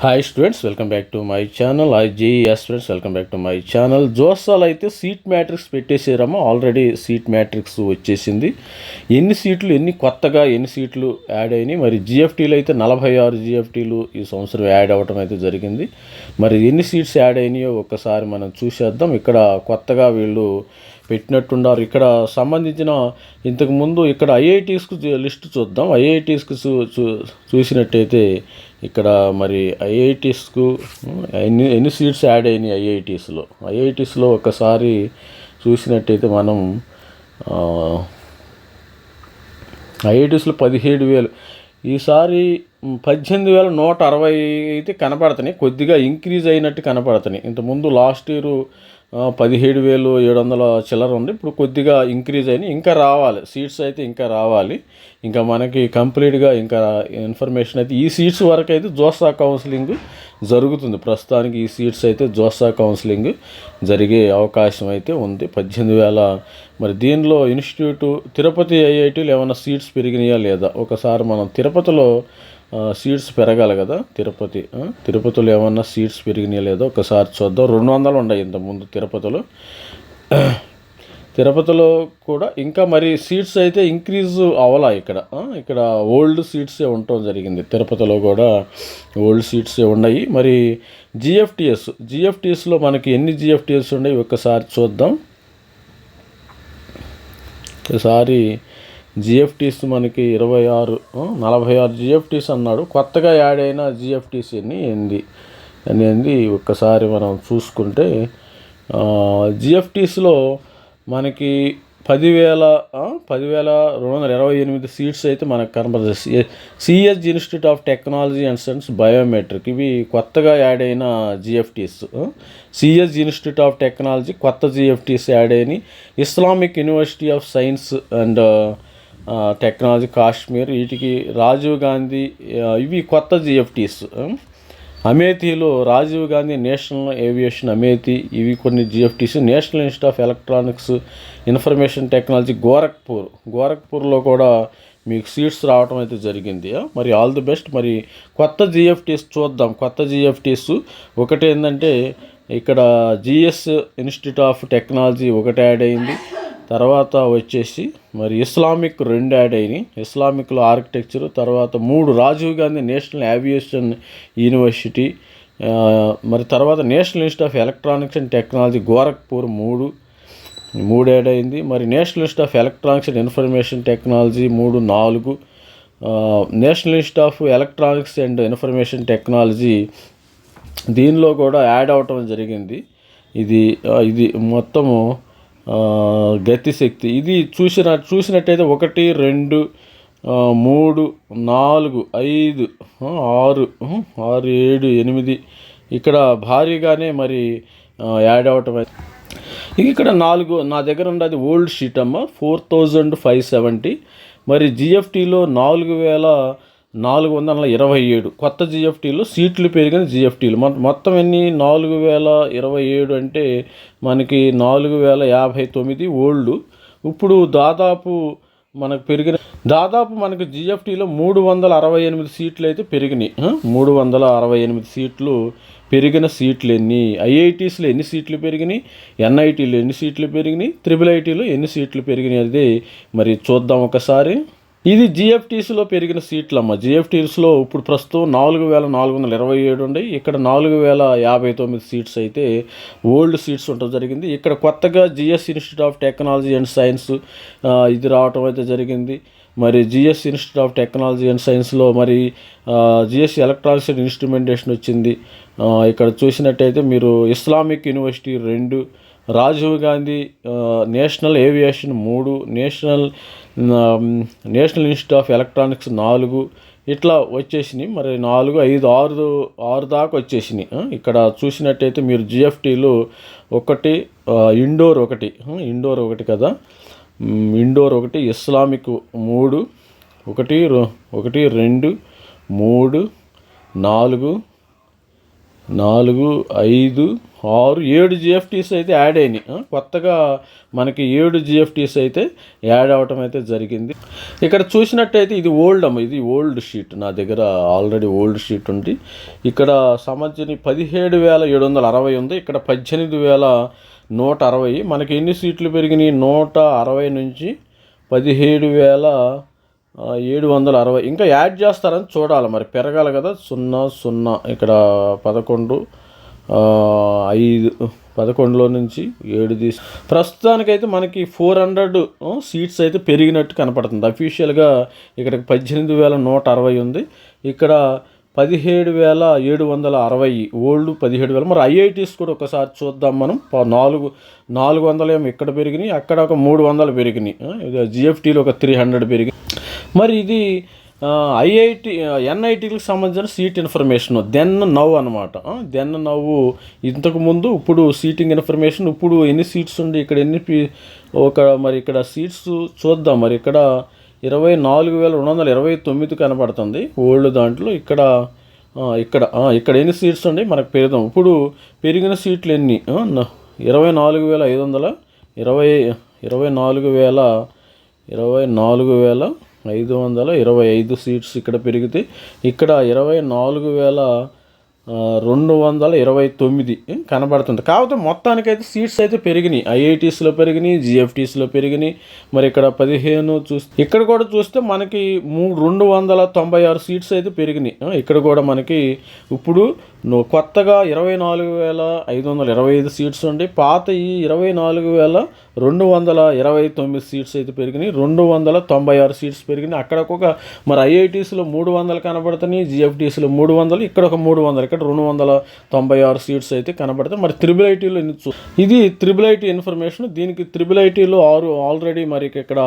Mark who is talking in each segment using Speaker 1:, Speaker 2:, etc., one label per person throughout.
Speaker 1: Hi students welcome back to my channel I JEEs students welcome back to my channel జోసాల్ అయితే seat matrix పెట్టేసారమ్మా already seat matrix వచ్చేసింది. ఎన్ని సీట్లు ఎన్ని కొత్తగా ఎన్ని సీట్లు యాడ్ అయినాయి? మరి జిఎఫ్టీలు అయితే నలభై ఆరు జిఎఫ్టీలు ఈ సంవత్సరం యాడ్ అవ్వటం అయితే జరిగింది. మరి ఎన్ని సీట్స్ యాడ్ అయినాయో ఒక్కసారి మనం చూసేద్దాం. ఇక్కడ కొత్తగా వీళ్ళు పెట్టినట్టున్నారు. ఇక్కడ సంబంధించిన ఇంతకుముందు ఇక్కడ ఐఐటీస్కు లిస్ట్ చూద్దాం. ఐఐటీస్కు చూ చూ చూసినట్టయితే ఇక్కడ మరి ఐఐటీస్కు ఎన్ని ఎన్ని సీట్స్ యాడ్ అయినాయి ఐఐటీస్లో? ఐఐటీస్లో ఒకసారి చూసినట్టయితే మనం ఐఐటీస్లో పదిహేడు వేలు. ఈసారి పద్దెనిమిది వేల నూట అరవై అయితే కనపడుతున్నాయి. కొద్దిగా ఇంక్రీజ్ అయినట్టు కనపడుతున్నాయి. ఇంతకుముందు లాస్ట్ ఇయర్ పదిహేడు వేలు ఏడు వందల చిల్లర ఉంది. ఇప్పుడు కొద్దిగా ఇంక్రీజ్ అయినాయి. ఇంకా రావాలి. సీట్స్ అయితే ఇంకా రావాలి. ఇంకా మనకి కంప్లీట్గా ఇంకా ఇన్ఫర్మేషన్ అయితే ఈ సీట్స్ వరకు అయితే జోసా కౌన్సిలింగ్ జరుగుతుంది. ప్రస్తుతానికి ఈ సీట్స్ అయితే జోసా కౌన్సిలింగ్ జరిగే అవకాశం అయితే ఉంది. పద్దెనిమిది వేల మరి దీనిలో ఇన్స్టిట్యూట్ తిరుపతి ఐఐటీలు ఏమైనా సీట్స్ పెరిగినాయా లేదా? ఒకసారి మనం తిరుపతిలో సీట్స్ పెరగాలి కదా తిరుపతి. తిరుపతిలో ఏమన్నా సీట్స్ పెరిగినాయా లేదో ఒకసారి చూద్దాం. రెండు వందలు ఉన్నాయి ఇంతకుముందు తిరుపతిలో. తిరుపతిలో కూడా ఇంకా మరి సీట్స్ అయితే ఇంక్రీజ్ అవ్వాలా ఇక్కడ. ఇక్కడ ఓల్డ్ సీట్సే ఉండటం జరిగింది. తిరుపతిలో కూడా ఓల్డ్ సీట్సే ఉన్నాయి. మరి జిఎఫ్టిఎస్ జిఎఫ్టిఎస్లో మనకి ఎన్ని జిఎఫ్టిఎస్ ఉన్నాయి? ఒక్కసారి చూద్దాం. ఒకసారి జిఎఫ్టీస్ మనకి ఇరవై ఆరు నలభై ఆరు జిఎఫ్టీస్ అన్నాడు. కొత్తగా యాడ్ అయిన జిఎఫ్టీస్ ఎన్ని? ఏంది అనేది ఒక్కసారి మనం చూసుకుంటే జిఎఫ్టీస్లో మనకి పదివేల పదివేల రెండు వందల ఇరవై ఎనిమిది సీట్స్ అయితే మనకు కనపడుతుంది CS institute of technology and science biometric ఇవి కొత్తగా యాడ్ అయిన GFTs CS institute of technology కొత్త జిఎఫ్టీస్ యాడ్ అయినాయి. Islamic university of science and technology Kashmir వీటికి రాజీవ్ గాంధీ ఇవి కొత్త జిఎఫ్టీస్ అమేథీలో రాజీవ్ గాంధీ నేషనల్ ఏవియేషన్ అమేథీ ఇవి కొన్ని GFTs national institute of electronics information technology Gorakhpur. గోరఖ్పూర్లో కూడా మీకు సీట్స్ రావడం అయితే జరిగింది. మరి ఆల్ ది బెస్ట్. మరి కొత్త జిఎఫ్టీస్ చూద్దాం. కొత్త జిఎఫ్టీస్ ఒకటి ఏంటంటే ఇక్కడ జిఎస్ ఇన్స్టిట్యూట్ ఆఫ్ టెక్నాలజీ ఒకటి యాడ్ అయింది. తర్వాత వచ్చేసి మరి ఇస్లామిక్ రెండు యాడ్ అయినాయి. ఇస్లామిక్లో ఆర్కిటెక్చర్ తర్వాత మూడు Rajiv Gandhi national aviation university మరి తర్వాత national institute of electronics and technology Gorakhpur మూడు మూడు యాడ్ అయింది. మరి national institute of electronics and information technology మూడు నాలుగు national institute of electronics and information technology దీనిలో కూడా యాడ్ అవటం జరిగింది. ఇది ఇది మొత్తము గతిశక్తి ఇది చూసిన చూసినట్టయితే ఒకటి రెండు మూడు నాలుగు ఐదు ఆరు ఆరు ఏడు ఎనిమిది. ఇక్కడ భారీగానే మరి యాడ్ అవటం అయితే ఇక్కడ నాలుగు నా దగ్గర ఉన్నది ఓల్డ్ షీట్ అమ్మ ఫోర్ థౌజండ్ ఫైవ్ సెవెంటీ. మరి జిఎఫ్టీలో నాలుగు వేల నాలుగు వందల ఇరవై ఏడు. కొత్త జిఎఫ్టీలో సీట్లు పెరిగిన జిఎఫ్టీలు మొత్తం ఎన్ని? నాలుగు వేల ఇరవై ఏడు అంటే మనకి నాలుగు వేల యాభై తొమ్మిది ఓల్డ్. ఇప్పుడు దాదాపు మనకు పెరిగిన దాదాపు మనకు జిఎఫ్టీలో మూడు వందల అరవై ఎనిమిది సీట్లు అయితే పెరిగినాయి. మూడు వందల అరవై ఎనిమిది సీట్లు పెరిగిన సీట్లు ఎన్ని? ఐఐటీస్లో ఎన్ని సీట్లు పెరిగినాయి? ఎన్ఐటీలో ఎన్ని సీట్లు పెరిగినాయి? త్రిబుల్ ఐటీలో ఎన్ని సీట్లు పెరిగినాయి? అది మరి చూద్దాం ఒకసారి. ఇది జిఎఫ్టీసీలో పెరిగిన సీట్లు అమ్మ జిఎఫ్టీసీలో ఇప్పుడు ప్రస్తుతం నాలుగు వేల నాలుగు వందల ఇరవై ఏడు ఉన్నాయి ఇక్కడ నాలుగు వేల యాభై తొమ్మిది సీట్స్ అయితే ఓల్డ్ సీట్స్ ఉండటం జరిగింది. ఇక్కడ కొత్తగా GS institute of technology and science ఇది రావటం అయితే జరిగింది. మరి GS institute of technology and సైన్స్లో మరి జిఎస్ ఎలక్ట్రానిక్స్ అండ్ ఇన్స్ట్రుమెంటేషన్ వచ్చింది. ఇక్కడ చూసినట్టయితే మీరు ఇస్లామిక్ యూనివర్సిటీ రెండు రాజీవ్ గాంధీ నేషనల్ ఏవియేషన్ మూడు national national institute of electronics నాలుగు ఇట్లా వచ్చేసినాయి. మరి నాలుగు ఐదు ఆరు ఆరు దాకా వచ్చేసినాయి. ఇక్కడ చూసినట్టయితే మీరు జిఎఫ్టీలు ఒకటి ఇండోర్ ఒకటి ఇండోర్ ఒకటి కదా. ఇండోర్ ఒకటి ఇస్లామిక్ మూడు ఒకటి ఒకటి రెండు మూడు నాలుగు నాలుగు ఐదు ఆరు ఏడు జిఎఫ్టీస్ అయితే యాడ్ అయినాయి. కొత్తగా మనకి ఏడు జిఎఫ్టీస్ అయితే యాడ్ అవటం అయితే జరిగింది. ఇక్కడ చూసినట్టయితే ఇది ఓల్డ్ అమ్మ ఇది ఓల్డ్ షీట్. నా దగ్గర ఆల్రెడీ ఓల్డ్ షీట్ ఉంది. ఇక్కడ సంబంధించిన పదిహేడు వేల ఏడు వందల అరవై ఉంది. ఇక్కడ పద్దెనిమిది వేల నూట అరవై. మనకి ఎన్ని సీట్లు పెరిగినాయి? నూట అరవై నుంచి పదిహేడు వేల ఏడు వందల అరవై ఇంకా యాడ్ చేస్తారని చూడాలి మరి. పెరగాలి కదా. సున్నా సున్నా. ఇక్కడ పదకొండు ఐదు పదకొండులో నుంచి ఏడు తీసి. ప్రస్తుతానికైతే మనకి ఫోర్ హండ్రెడ్ సీట్స్ అయితే పెరిగినట్టు కనపడుతుంది. అఫీషియల్గా ఇక్కడ పద్దెనిమిది వేల నూట అరవై ఉంది. ఇక్కడ పదిహేడు వేల ఏడు వందల అరవై ఓల్డ్ పదిహేడు వేల. మరి ఐఐటీస్ కూడా ఒకసారి చూద్దాం మనం. నాలుగు నాలుగు వందలు ఏమో ఇక్కడ పెరిగినాయి. అక్కడ ఒక మూడు వందలు పెరిగినాయి. జిఎఫ్టీలో ఒక త్రీ హండ్రెడ్ పెరిగినాయి మరి ఇది ఐఐటి ఎన్ఐటీలకు సంబంధించిన సీట్ ఇన్ఫర్మేషన్ దెన్ నవ్ అనమాట దెన్ నవ్వు ఇంతకు ముందు ఇప్పుడు సీటింగ్ ఇన్ఫర్మేషన్ ఇప్పుడు ఎన్ని సీట్స్ ఉండి ఇక్కడ ఎన్ని ఒక మరి ఇక్కడ సీట్స్ చూద్దాం. మరి ఇక్కడ ఇరవై నాలుగు వేల రెండు వందల ఇరవై తొమ్మిది కనపడుతుంది. ఓల్డ్ దాంట్లో ఇక్కడ ఇక్కడ ఇక్కడ ఎన్ని సీట్స్ ఉండి మనకు పెరుగుదాం ఇప్పుడు పెరిగిన సీట్లు ఎన్ని? ఇరవై నాలుగు వేల ఐదు వందల ఇరవై ఇరవై నాలుగు వేల ఇరవై నాలుగు వేల ఐదు వందల ఇరవై ఐదు సీట్స్ ఇక్కడ పెరిగితే ఇక్కడ ఇరవై నాలుగు వేల రెండు వందల ఇరవై తొమ్మిది కనబడుతుంది. కాకపోతే మొత్తానికైతే సీట్స్ అయితే పెరిగినాయి. ఐఐటీస్లో పెరిగినాయి జిఎఫ్టీస్లో పెరిగినాయి. మరి ఇక్కడ పదిహేను చూస్తే ఇక్కడ కూడా చూస్తే మనకి మూడు రెండు వందల తొంభై ఆరు సీట్స్ అయితే పెరిగినాయి. ఇక్కడ కూడా మనకి ఇప్పుడు నువ్వు కొత్తగా ఇరవై నాలుగు వేల ఐదు వందల ఇరవై ఐదు సీట్స్ ఉండి పాత ఈ ఇరవై నాలుగు వేల రెండు వందల ఇరవై తొమ్మిది సీట్స్ అయితే పెరిగినాయి. రెండు వందల తొంభై ఆరు సీట్స్ పెరిగినాయి. అక్కడ ఒక మరి ఐఐటీస్లో మూడు వందలు కనబడుతున్నాయి జిఎఫ్టీసీలో మూడు వందలు ఇక్కడ ఒక మూడు వందలు ఇక్కడ రెండు వందల తొంభై ఆరు సీట్స్ అయితే కనబడతాయి. మరి త్రిబుల్ ఐటీలో ఇది త్రిబుల్ ఐటీ ఇన్ఫర్మేషన్. దీనికి త్రిబుల్ ఐటీలో ఆరు ఆల్రెడీ మరి ఇక్కడ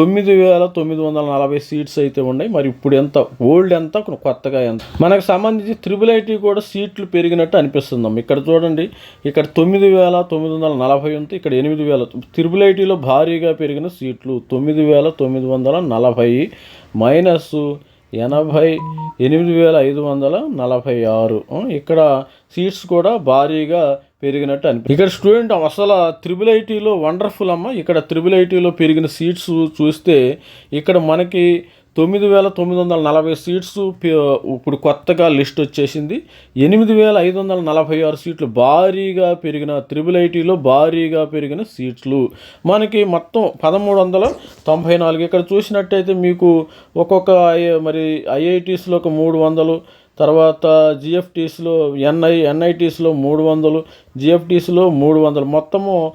Speaker 1: తొమ్మిది వేల తొమ్మిది వందల నలభై సీట్స్ అయితే ఉన్నాయి. మరి ఇప్పుడు ఎంత ఓల్డ్ ఎంత కొత్తగా ఎంత? మనకు సంబంధించి త్రిబుల్ ఐటీ కూడా సీట్లు పెరిగినట్టు అనిపిస్తుంది ఇక్కడ చూడండి ఇక్కడ తొమ్మిది వేల తొమ్మిది వందల నలభై ఉంది ఇక్కడ ఎనిమిది వేల త్రిబుల్ ఐటీలో భారీగా పెరిగిన సీట్లు తొమ్మిది వేల తొమ్మిది వందల నలభై మైనస్ ఎనభై ఎనిమిది వేల ఐదు వందల నలభై ఆరు. ఇక్కడ సీట్స్ కూడా భారీగా పెరిగినట్టు అనిపి ఇక్కడ స్టూడెంట్ అసలు త్రిబుల్ ఐటీలో వండర్ఫుల్ అమ్మ. ఇక్కడ త్రిబుల్ ఐటీలో పెరిగిన సీట్స్ చూస్తే ఇక్కడ మనకి తొమ్మిది వేల తొమ్మిది వందల నలభై సీట్స్ ఇప్పుడు కొత్తగా లిస్ట్ వచ్చేసింది. ఎనిమిది వేల ఐదు వందల నలభై ఆరు సీట్లు భారీగా పెరిగిన త్రిబుల్ ఐటీలో భారీగా పెరిగిన సీట్లు మనకి మొత్తం పదమూడు వందల తొంభై నాలుగు. ఇక్కడ చూసినట్టయితే మీకు ఒక్కొక్క ఐ- మరి ఐఐటీస్లో ఒక మూడు వందలు తర్వాత జిఎఫ్టీస్లో ఎన్ఐ ఎన్ఐటీస్లో మూడు వందలు జిఎఫ్టీస్లో మూడు వందలు. మొత్తము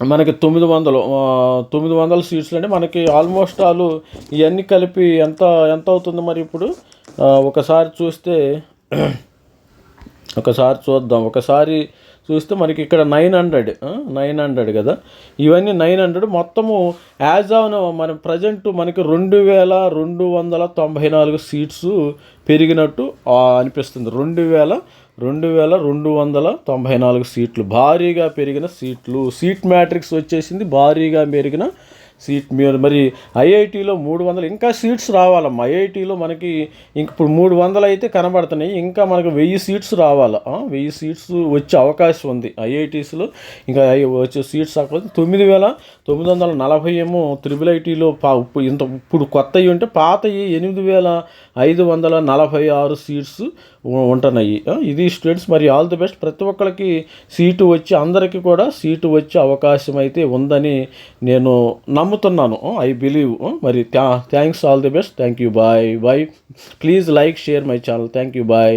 Speaker 1: మనకి తొమ్మిది వందలు తొమ్మిది వందల సీట్స్ అంటే మనకి ఆల్మోస్ట్ ఆల్ ఇవన్నీ కలిపి ఎంత ఎంత అవుతుంది మరి ఇప్పుడు? ఒకసారి చూస్తే ఒకసారి చూద్దాం. ఒకసారి చూస్తే మనకి ఇక్కడ నైన్ హండ్రెడ్ నైన్ హండ్రెడ్ కదా? ఇవన్నీ నైన్ హండ్రెడ్. మొత్తము యాజ్ ఆన్ మన ప్రజెంట్ మనకి రెండు వేల రెండు వందల తొంభై నాలుగు సీట్స్ పెరిగినట్టు అనిపిస్తుంది. రెండు వేల రెండు వేల రెండు వందల తొంభై నాలుగు సీట్లు. భారీగా పెరిగిన సీట్లు. సీట్ మ్యాట్రిక్స్ వచ్చేసింది. భారీగా పెరిగిన సీట్ మీరు మరి ఐఐటీలో మూడు వందలు ఇంకా సీట్స్ రావాలమ్మా. ఐఐటీలో మనకి ఇంక ఇప్పుడు మూడు వందలు అయితే కనబడుతున్నాయి ఇంకా మనకు వెయ్యి సీట్స్ రావాలి. వెయ్యి సీట్స్ వచ్చే అవకాశం ఉంది. ఐఐటీస్లో ఇంకా ఐ- వచ్చే సీట్స్ కాకపోతే తొమ్మిది వేల తొమ్మిది వందల నలభై ఏమో త్రిబుల్ ఐటీలో పా ఇంత ఇప్పుడు కొత్తవి ఉంటే పాతవి ఎనిమిది వేల ఐదు వందల నలభై ఆరు సీట్స్ ఉంటున్నాయి. ఇది స్టూడెంట్స్ మరి ఆల్ ది బెస్ట్. ప్రతి ఒక్కరికి సీటు వచ్చి అందరికీ కూడా సీటు వచ్చే అవకాశం అయితే ఉందని నేను నమ్ముతున్నాను. ఐ బిలీవ్ మరి thanks all the best. Thank you bye bye. Please like share my channel. Thank you bye.